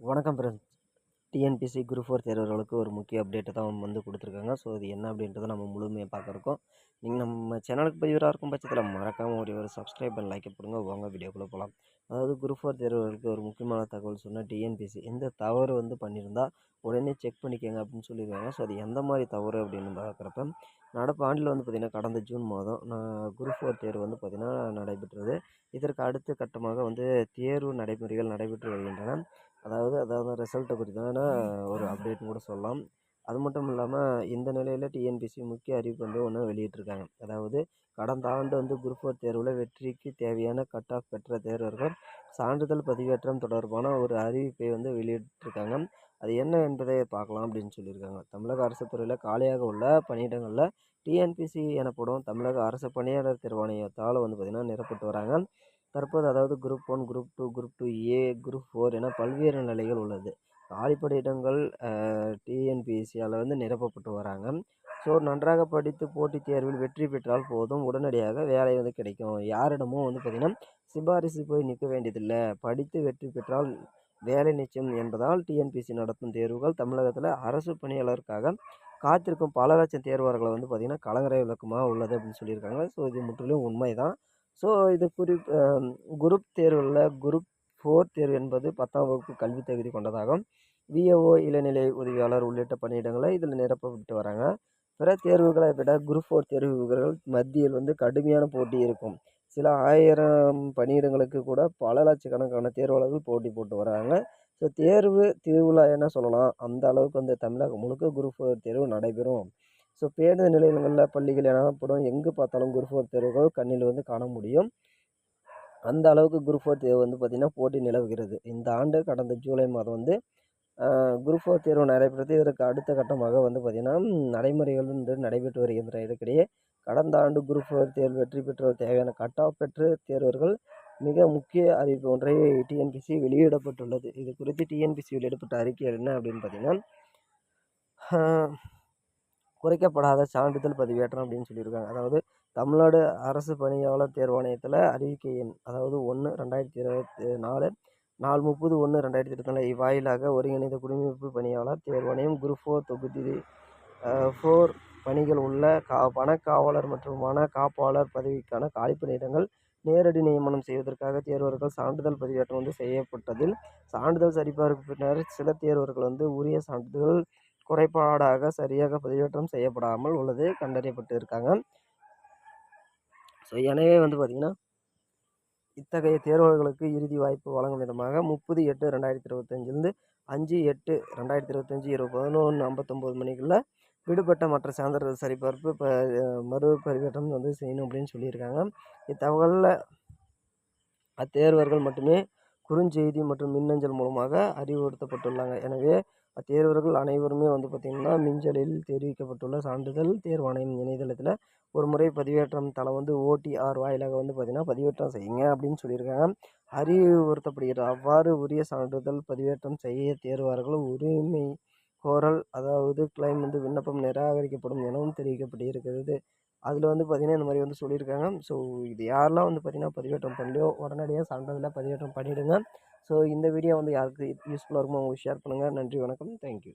வணக்கம் friends TNPSC group four தேர்வர்களுக்கு ஒரு முக்கிய அப்டேட்டை தான் வந்து கொடுத்துருக்காங்க. ஸோ அது என்ன அப்படின்றத நம்ம முழுமையாக பார்க்குறோம் நீங்கள் நம்ம சேனலுக்கு பதிவராக இருக்கும் பட்சத்தில் மறக்காமல் ஒரு ஒரு சப்ஸ்கிரைப் பண்ணி லைக் போடுங்க வாங்க வீடியோக்குள்ளே போகலாம் அதாவது குரூப் ஃபோர் தேர்வர்களுக்கு ஒரு முக்கியமான தகவல் சொன்னால் டிஎன்பிசி எந்த தவறு வந்து பண்ணியிருந்தால் உடனே செக் பண்ணிக்கோங்க அப்படின்னு சொல்லியிருக்காங்க. ஸோ அது எந்த மாதிரி தவறு அப்படின்னு பார்க்குறப்ப நடப்பு ஆண்டில் வந்து பார்த்திங்கன்னா கடந்த ஜூன் மாதம் நான் குரூப் ஃபோர் தேர்வு வந்து பார்த்திங்கன்னா நடைபெற்றது. இதற்கு அடுத்த கட்டமாக வந்து தேர்வு நடைமுறைகள் நடைபெற்று வருகின்றன. அதாவது அதாவது ரிசல்ட்டை குறித்தான ஒரு அப்டேட்னு கூட சொல்லலாம். அது மட்டும் இல்லாமல் இந்த நிலையில் டிஎன்பிசி முக்கிய அறிவிப்பு வந்து ஒன்று வெளியிட்டிருக்காங்க. அதாவது கடந்த ஆண்டு வந்து குரூப் ஃபோர் தேர்வில் வெற்றிக்கு தேவையான கட் ஆஃப் பெற்ற தேர்வர்கள் சான்றிதழ் பதிவேற்றம் தொடர்பான ஒரு அறிவிப்பை வந்து வெளியிட்டிருக்காங்க. அது என்ன என்பதை பார்க்கலாம் அப்படின்னு சொல்லியிருக்காங்க. தமிழக அரசு துறையில் காலியாக உள்ள பணியிடங்களில் டிஎன்பிசி எனப்படும் தமிழக அரசு பணியாளர் தேர்வாணையத்தால் வந்து பார்த்திங்கன்னா நிரப்பட்டு வராங்க. தற்போது அதாவது group one group two group two A group four என பல்வேறு நிலைகள் உள்ளது. காலிப்படை இடங்கள் டிஎன்பிஎஸ்சியால் வந்து நிரப்பப்பட்டு வராங்க. ஸோ நன்றாக படித்து போட்டித் தேர்வில் வெற்றி பெற்றால் போதும். உடனடியாக வேலை வந்து கிடைக்கும். யாரிடமும் வந்து பார்த்திங்கன்னா சிபாரிசு போய் நிற்க வேண்டியதில்லை. படித்து வெற்றி பெற்றால் வேலை நிச்சயம் என்பதால் டிஎன்பிசி நடத்தும் தேர்வுகள் தமிழகத்தில் அரசு பணியாளருக்காக காத்திருக்கும் பல லட்சம் தேர்வர்களை வந்து பார்த்திங்கன்னா கலங்கரை விளக்கமாக உள்ளது அப்படின்னு சொல்லியிருக்காங்க. ஸோ இது முற்றிலும் உண்மை தான் ஸோ இது குறி குரூப் தேர்வில் குரூப் ஃபோர் தேர்வு என்பது பத்தாம் வகுப்பு கல்வி தகுதி கொண்டதாகும். விஏஓ இளநிலை உதவியாளர் உள்ளிட்ட பணியிடங்களை இதில் நிரப்பப்பட்டு வராங்க. பிற தேர்வுகளை விட குரூப் ஃபோர் தேர்வுகள் மத்தியில் வந்து கடுமையான போட்டி இருக்கும். சில ஆயிரம் பணியிடங்களுக்கு கூட பல லட்சக்கணக்கான தேர்வாளர்கள் போட்டி போட்டு வராங்க. ஸோ தேர்வு திருவிழா என்ன சொல்லலாம்? அந்த அளவுக்கு வந்து தமிழகம் முழுக்க குரூப் ஃபோர் தேர்வு நடைபெறும். ஸோ பேருந்து நிலையங்களில் பள்ளிகள் எனப்படும் எங்கு பார்த்தாலும் குரூப் ஃபோர் தேர்வுகள் கண்ணில் வந்து காண முடியும். அந்த அளவுக்கு குரூப் ஃபோர் தேர்வு வந்து பார்த்திங்கன்னா போட்டி நிலவுகிறது. இந்த ஆண்டு கடந்த ஜூலை மாதம் வந்து குரூப் ஃபோர் தேர்வு நடைபெற்றது. இதற்கு அடுத்த கட்டமாக வந்து பார்த்திங்கன்னா நடைமுறைகள் வந்து நடைபெற்று வருகின்ற இதற்கிடையே கடந்த ஆண்டு குரூப் ஃபோர் தேர்வு வெற்றி பெற்றோர் தேவையான கட் ஆஃப் பெற்று தேர்வர்கள் மிக முக்கிய அறிவிப்பு ஒன்றை டிஎன்பிசி வெளியிடப்பட்டுள்ளது. இது குறித்து டிஎன்பிசி வெளியிடப்பட்ட அறிக்கை என்ன அப்படின்னு பார்த்தீங்கன்னா குறைக்கப்படாத சான்றிதழ் பதிவேற்றம் அப்படின்னு சொல்லியிருக்காங்க. அதாவது தமிழ்நாடு அரசு பணியாளர் தேர்வாணையத்தில் அறிவிக்கை எண் அதாவது ஒன்று ரெண்டாயிரத்தி இருபத்தி நாலு நாலு முப்பது ஒன்று ரெண்டாயிரத்தி இருபத்தி நாலு இவ்வாயிலாக ஒருங்கிணைந்த குடிமைப்பு பணியாளர் தேர்வாணையம் குரூப் ஃபோர் தொகுதி ஃபோர் பணிகள் உள்ள கா பணக்காவலர் மற்றும் வன காப்பாளர் பதவிக்கான காலிப்பணியிடங்கள் நேரடி நியமனம் செய்வதற்காக தேர்வர்கள் சான்றிதழ் பதிவேற்றம் வந்து செய்யப்பட்டதில் சான்றிதழ் சரிபார்ப்பு பின்னர் சில தேர்வர்கள் வந்து உரிய சான்றிதழ் குறைபாடாக சரியாக பதிவேற்றம் செய்யப்படாமல் உள்ளது கண்டறியப்பட்டு இருக்காங்க ஸோ எனவே வந்து பார்த்திங்கன்னா இத்தகைய தேர்வுகளுக்கு இறுதி வாய்ப்பு வழங்கும் விதமாக முப்பது எட்டு ரெண்டாயிரத்தி இருபத்தஞ்சிலிருந்து அஞ்சு எட்டு ரெண்டாயிரத்தி இருபத்தஞ்சி இருபது பதினொன்று ஐம்பத்தொம்போது மணிக்குள்ளே விடுபட்ட மற்ற சான்றிதழ் சரிபார்ப்பு இப்போ மறு பரிவேற்றம் வந்து செய்யணும் அப்படின்னு சொல்லியிருக்காங்க. இத்தகவலில் அத்தேர்வர்கள் மட்டுமே குறுஞ்செய்தி மற்றும் மின்னஞ்சல் மூலமாக அறிவுறுத்தப்பட்டுள்ளாங்க. எனவே அத்தேர்வர்கள் அனைவருமே வந்து பார்த்திங்கன்னா மின்சலில் தெரிவிக்கப்பட்டுள்ள சான்றிதழ் தேர்வாணையம் இணையதளத்தில் ஒரு முறை பதிவேற்றம் தலை வந்து ஓடிஆர் வாயிலாக வந்து பார்த்திங்கன்னா பதிவேற்றம் செய்யுங்க அப்படின்னு சொல்லியிருக்காங்க. அறிவுறுத்தப்படுகிறது அவ்வாறு உரிய சான்றிதழ் பதிவேற்றம் செய்ய தேர்வார்கள் உரிமை கோரல் அதாவது கிளைம் வந்து விண்ணப்பம் நிராகரிக்கப்படும் எனவும் தெரிவிக்கப்பட்டிருக்கிறது. அதில் வந்து பார்த்திங்கன்னா இந்த மாதிரி வந்து சொல்லியிருக்காங்க. ஸோ இது யாரெல்லாம் வந்து பார்த்திங்கன்னா பதிவேற்றம் பண்ணலையோ உடனடியாக சான்றதில் பதிவேற்றம் பண்ணிவிடுங்க ஸோ இந்த வீடியோ வந்து யாருக்கு யூஸ்ஃபுல்லாக இருக்குமோ அவங்க ஷேர் பண்ணுங்கள் நன்றி வணக்கம். தேங்க்யூ